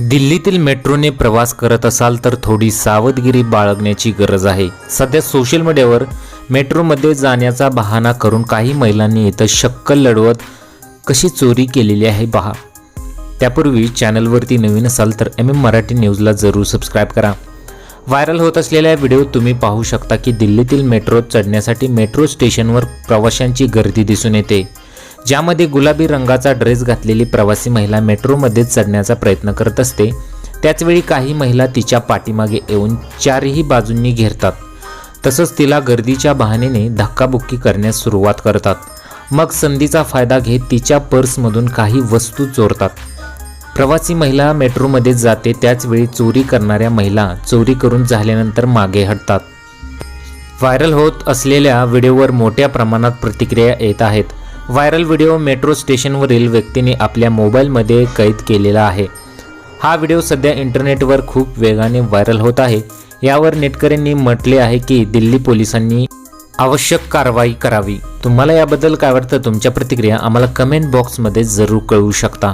दिल्लीतील मेट्रोने प्रवास करत असाल तर थोडी सावधगिरी बाळगण्याची गरज आहे. सध्या सोशल मीडियावर मेट्रोमध्ये जाण्याचा बहाणा करून काही महिलांनी इथं शक्कल लढवत कशी चोरी केलेली आहे पहा. त्यापूर्वी चॅनलवरती नवीन असाल तर एम एम मराठी न्यूजला जरूर सबस्क्राईब करा. व्हायरल होत असलेल्या व्हिडिओ तुम्ही पाहू शकता की दिल्लीतील मेट्रोत चढण्यासाठी मेट्रो स्टेशनवर प्रवाशांची गर्दी दिसून येते. ज्यामध्ये गुलाबी रंगाचा ड्रेस घातलेली प्रवासी महिला मेट्रोमध्ये चढण्याचा प्रयत्न करत असते. त्याचवेळी काही महिला तिच्या पाठीमागे येऊन चारही बाजूंनी घेरतात. तसंच तिला गर्दीच्या बहाणेने धक्काबुक्की करण्यास सुरुवात करतात. मग संधीचा फायदा घेत तिच्या पर्समधून काही वस्तू चोरतात. प्रवासी महिला मेट्रोमध्ये जाते त्याचवेळी चोरी करणाऱ्या महिला चोरी करून झाल्यानंतर मागे हटतात. व्हायरल होत असलेल्या व्हिडिओवर मोठ्या प्रमाणात प्रतिक्रिया येत आहेत. व्हायरल व्हिडिओ मेट्रो स्टेशनवरील व्यक्तीने आपल्या मोबाईलमध्ये कैद केलेला आहे. हा व्हिडिओ सध्या इंटरनेटवर खूप वेगाने व्हायरल होत आहे. यावर नेटकऱ्यांनी म्हटले आहे की दिल्ली पोलिसांनी आवश्यक कारवाई करावी. तुम्हाला याबद्दल काय वाटतं? तुमच्या प्रतिक्रिया आम्हाला कमेंट बॉक्समध्ये जरूर कळवू शकता.